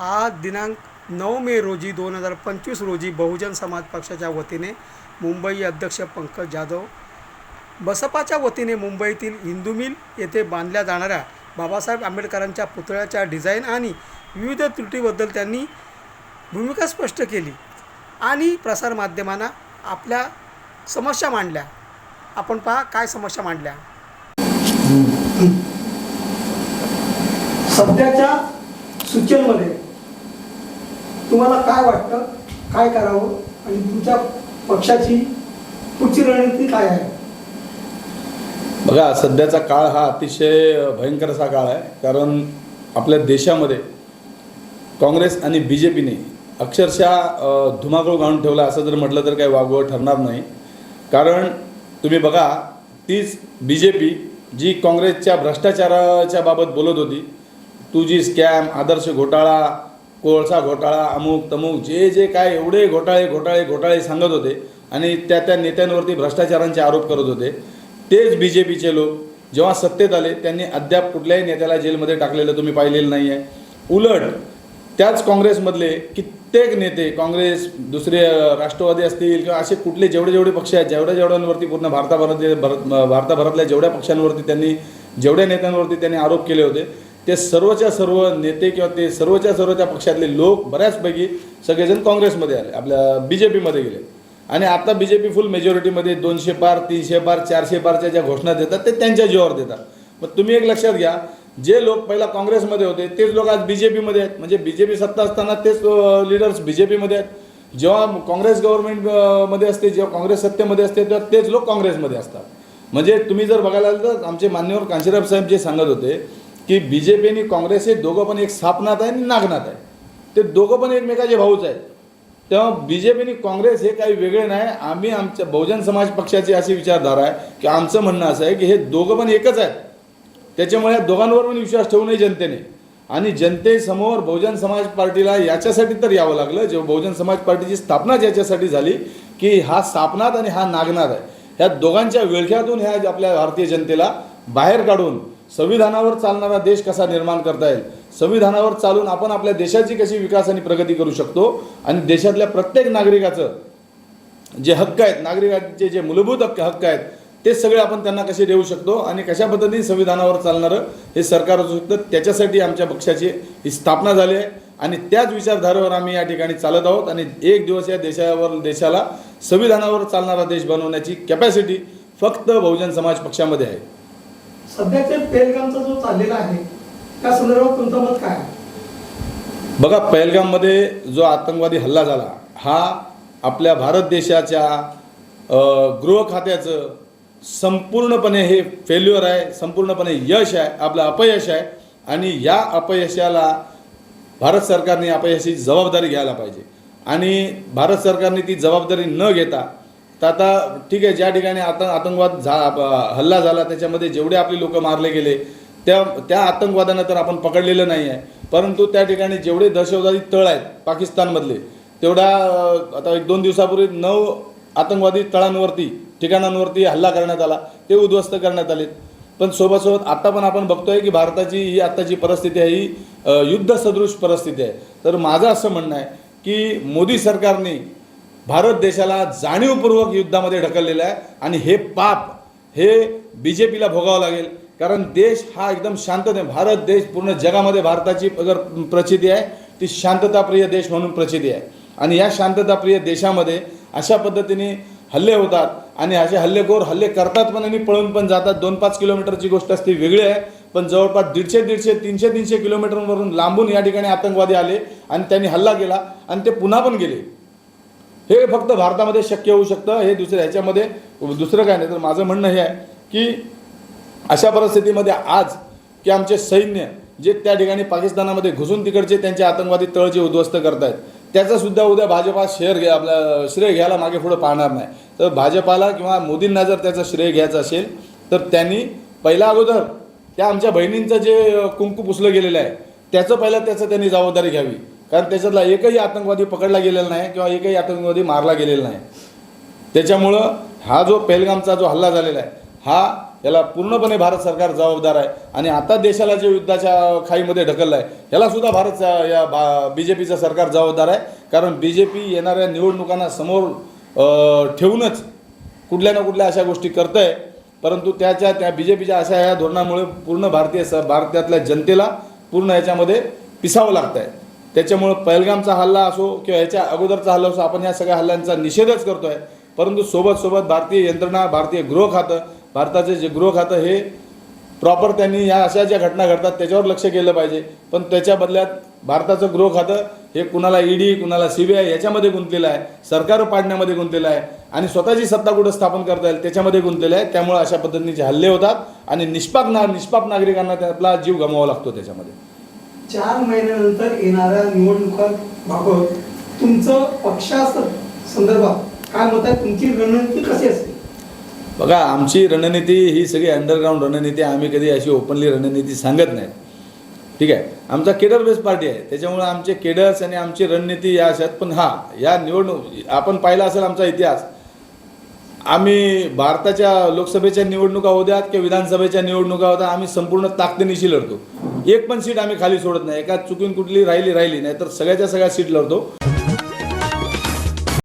आज दिनांक नऊ मे रोजी दोन हजार पंचवीस रोजी बहुजन समाज पक्षाच्या वतीने मुंबई अध्यक्ष पंकज जाधव बसपाच्या वतीने मुंबईतील हिंदू मिल येथे बांधल्या जाणाऱ्या बाबासाहेब आंबेडकरांच्या पुतळ्याच्या डिझाईन आणि विविध त्रुटीबद्दल त्यांनी भूमिका स्पष्ट केली आणि प्रसारमाध्यमांना आपल्या समस्या मांडल्या. आपण पहा काय समस्या मांडल्या. सध्याच्या सूचनेमध्ये तुम्हाला काय वाटतं? काय करावं? आणि तुमच्या पक्षाची पुढची रणनीती काय आहे? बघा सध्याचा काळ हा अतिशय भयंकर असा काळ आहे. कारण आपल्या देशामध्ये काँग्रेस आणि बी जे पीने अक्षरशः धुमाकूळ घालून ठेवला असं जर म्हटलं तर काही वागवं ठरणार नाही. कारण तुम्ही बघा तीच बी जे पी जी काँग्रेसच्या भ्रष्टाचाराच्या बाबत बोलत होती तू जी स्कॅम आदर्श घोटाळा कोळसा घोटाळा अमुक तमुक जे जे काय एवढे घोटाळे घोटाळे घोटाळे सांगत होते आणि त्या त्या नेत्यांवरती भ्रष्टाचारांचे आरोप करत होते. तेच बी जे पीचे लोक जेव्हा सत्तेत आले त्यांनी अद्याप कुठल्याही नेत्याला जेलमध्ये टाकलेलं तुम्ही पाहिलेलं नाही आहे उलट त्याच काँग्रेसमधले कित्येक नेते काँग्रेस दुसरे राष्ट्रवादी असतील किंवा असे कुठले जेवढे जेवढे पक्ष आहेत जेवढ्या जेवढ्यांवरती पूर्ण भारताभरात भरत भारताभरातल्या जेवढ्या पक्षांवरती त्यांनी जेवढ्या नेत्यांवरती त्यांनी आरोप केले होते ते सर्वच्या सर्व नेते किंवा ते सर्वच्या सर्व त्या पक्षातले लोक बऱ्याचपैकी सगळेजण काँग्रेसमध्ये आले. आपल्या बी जे पीमध्ये गेले. आणि आता बी जे पी फुल मेजॉरिटीमध्ये दोनशे पार तीनशे पार चारशे पारच्या ज्या घोषणा देतात ते त्यांच्या जीवावर देतात. मग तुम्ही एक लक्षात घ्या जे लोक पहिला काँग्रेसमध्ये होते तेच लोक आज बी जे पीमध्ये आहेत. म्हणजे बी जे पी सत्ता असताना तेच लिडर्स बी जे पीमध्ये आहेत. जेव्हा काँग्रेस गव्हर्नमेंटमध्ये असते जेव्हा काँग्रेस सत्तेमध्ये असते तेव्हा तेच लोक काँग्रेसमध्ये असतात. म्हणजे तुम्ही जर बघायला आलं तर आमचे मान्यवर कांशीराब साहेब जे सांगत होते की बी जे पी आणि काँग्रेस हे दोघं पण एक सापनात आहे आणि नागनाथ आहे. ते दोघं पण एकमेकाचे भाऊच आहेत. तेव्हा बी जे पी आणि काँग्रेस हे काही वेगळे नाही. आम्ही आमच्या बहुजन समाज पक्षाची अशी विचारधारा आहे की आमचं म्हणणं असं आहे की हे दोघं पण एकच आहेत. त्याच्यामुळे या दोघांवर पण विश्वास ठेवू नये जनतेने. आणि जनतेसमोर बहुजन समाज पार्टीला याच्यासाठी तर यावं लागलं. जेव्हा बहुजन समाज पार्टीची स्थापनाच याच्यासाठी झाली की हा सापनाथ आणि हा नागनाथ आहे. ह्या दोघांच्या विळख्यातून ह्या आपल्या भारतीय जनतेला बाहेर काढून संविधानावर चालणारा देश कसा निर्माण करता येईल? संविधानावर चालून आपण आपल्या देशाची कशी विकास आणि प्रगती करू शकतो? आणि देशातल्या प्रत्येक नागरिकाचं जे हक्क आहेत नागरिकांचे जे मूलभूत हक्क हक्क आहेत ते सगळे आपण त्यांना कसे देऊ शकतो? आणि कशा पद्धतीने संविधानावर चालणारं हे सरकार असू शकतं? त्याच्यासाठी आमच्या पक्षाची ही स्थापना झाली आहे. आणि त्याच विचारधारेवर आम्ही या ठिकाणी चालत आहोत. आणि एक दिवस या देशावर देशाला संविधानावर चालणारा देश बनवण्याची कॅपॅसिटी फक्त बहुजन समाज पक्षामध्ये आहे. सध्याचे पेलगामचा जो चाललेला आहे त्या संदर्भात तुमचं मत काय? बघा पहलगाममध्ये जो आतंकवादी हल्ला झाला हा आपल्या भारत देशाच्या गृह खात्याचं संपूर्णपणे हे फेल्युअर आहे संपूर्णपणे यश आहे आपलं अपयश आहे आणि या अपयशाला भारत सरकारने अपयशाची जबाबदारी घ्यायला पाहिजे. आणि भारत सरकारने ती जबाबदारी न घेता तर आता ठीक आहे ज्या ठिकाणी आता आतंकवाद झा हल्ला झाला त्याच्यामध्ये जेवढे आपले लोक मारले गेले त्या त्या आतंकवादाने तर आपण पकडलेलं नाही आहे. परंतु त्या ठिकाणी जेवढे दहशतवादी तळ आहेत पाकिस्तानमधले तेवढा आता एक दोन दिवसापूर्वी नऊ आतंकवादी तळांवरती ठिकाणांवरती हल्ला करण्यात आला ते उद्ध्वस्त करण्यात आले पण सोबतसोबत आता पण आपण बघतोय की भारताची ही आत्ताची परिस्थिती आहे ही युद्धसदृश परिस्थिती आहे. तर माझं असं म्हणणं आहे की मोदी सरकारने भारत देशाला जाणीवपूर्वक युद्धामध्ये ढकललेलं आहे आणि हे पाप हे बी जे पीला भोगावं लागेल. कारण देश हा एकदम शांतते भारत देश पूर्ण जगामध्ये भारताची अगर प्रचिती आहे ती शांतताप्रिय देश म्हणून प्रचिती आहे. आणि या शांतताप्रिय देशामध्ये अशा पद्धतीने हल्ले होतात आणि असे हल्लेखोर हल्ले करतात पण आणि पळून पण जातात. दोन पाच किलोमीटरची गोष्ट असते वेगळी आहे पण जवळपास दीडशे दीडशे तीनशे तीनशे किलोमीटरवरून लांबून या ठिकाणी आतंकवादी आले आणि त्यांनी हल्ला केला आणि ते पुन्हा पण गेले. हे फक्त भारतामध्ये शक्य होऊ शकतं. हे दुसऱ्या ह्याच्यामध्ये दुसरं काय नाही तर माझं म्हणणं हे आहे की अशा परिस्थितीमध्ये आज की आमचे सैन्य जे त्या ठिकाणी पाकिस्तानामध्ये घुसून तिकडचे त्यांचे आतंकवादी तळ जे उद्ध्वस्त करतायत त्याचा सुद्धा उद्या भाजपा शेअर घ्या आपला श्रेय घ्यायला मागे पुढे पाहणार नाही. तर भाजपाला किंवा मोदींना जर त्याचा श्रेय घ्यायचा असेल तर त्यांनी पहिला अगोदर त्या आमच्या बहिणींचं जे कुंकू पुसलं गेलेलं आहे त्याचं पहिलं त्याचं त्यांनी जबाबदारी घ्यावी. कारण त्याच्यातला एकही आतंकवादी पकडला गेलेला नाही किंवा एकही आतंकवादी मारला गेलेला नाही. त्याच्यामुळं हा जो पेलगामचा जो हल्ला झालेला आहे हा याला पूर्णपणे भारत सरकार जबाबदार आहे आणि आता देशाला जे युद्धाच्या खाईमध्ये ढकललं आहे यालासुद्धा भारत या बा बी जे पीचं सरकार जबाबदार आहे. कारण बी जे पी येणाऱ्या निवडणुकांना समोर ठेवूनच कुठल्या ना कुठल्या अशा गोष्टी करतं आहे परंतु त्याच्या त्या बी जे पीच्या अशा या धोरणामुळे पूर्ण भारतीय स भारतातल्या जनतेला पूर्ण याच्यामध्ये पिसावं लागतं आहे त्याच्यामुळं पहलगामचा हल्ला असो किंवा याच्या अगोदरचा हल्ला असो आपण या सगळ्या हल्ल्यांचा निषेधच करतो आहे परंतु सोबत सोबत भारतीय यंत्रणा भारतीय गृह खातं भारताचे जे गृह खातं हे प्रॉपर त्यांनी या अशा ज्या घटना घडतात त्याच्यावर लक्ष केलं पाहिजे. पण त्याच्या बदल्यात भारताचं गृह खातं हे कुणाला ईडी कुणाला सी बी आय याच्यामध्ये गुंतलेलं आहे. सरकार पाडण्यामध्ये गुंतलेलं आहे. आणि स्वतःची सत्ता कुठं स्थापन करता येईल त्याच्यामध्ये गुंतलेलं आहे. त्यामुळे अशा पद्धतीचे हल्ले होतात आणि निष्पाप ना निष्पाप नागरिकांना आपला जीव गमवावा लागतो त्याच्यामध्ये. चार महिन्यानंतर येणाऱ्या निवडणुकांबाबत तुमचं पक्षा संदर्भात काय मत आहे? तुमची रणनीती कशी असेल? बघा आमची रणनीती ही सगळी अंडरग्राऊंड रणनीती आम्ही कधी अशी ओपनली रणनीती सांगत नाही. ठीक आहे? आमचा केडर बेस पार्टी आहे. त्याच्यामुळे आमचे केडर्स आणि आमची रणनीती या अशात पण हा या निवडणूक आपण पाहिला असेल आमचा इतिहास. आम्ही भारताच्या लोकसभेच्या निवडणुका होत्यात किंवा विधानसभेच्या निवडणुका होत्या. आम्ही संपूर्ण ताकदीनिशी लढतो. एक पण सीट आम्ही खाली सोडत नाही. एका चुकून कुठली राहिली राहिली नाही तर सगळ्याच्या सगळ्या सीट लढतो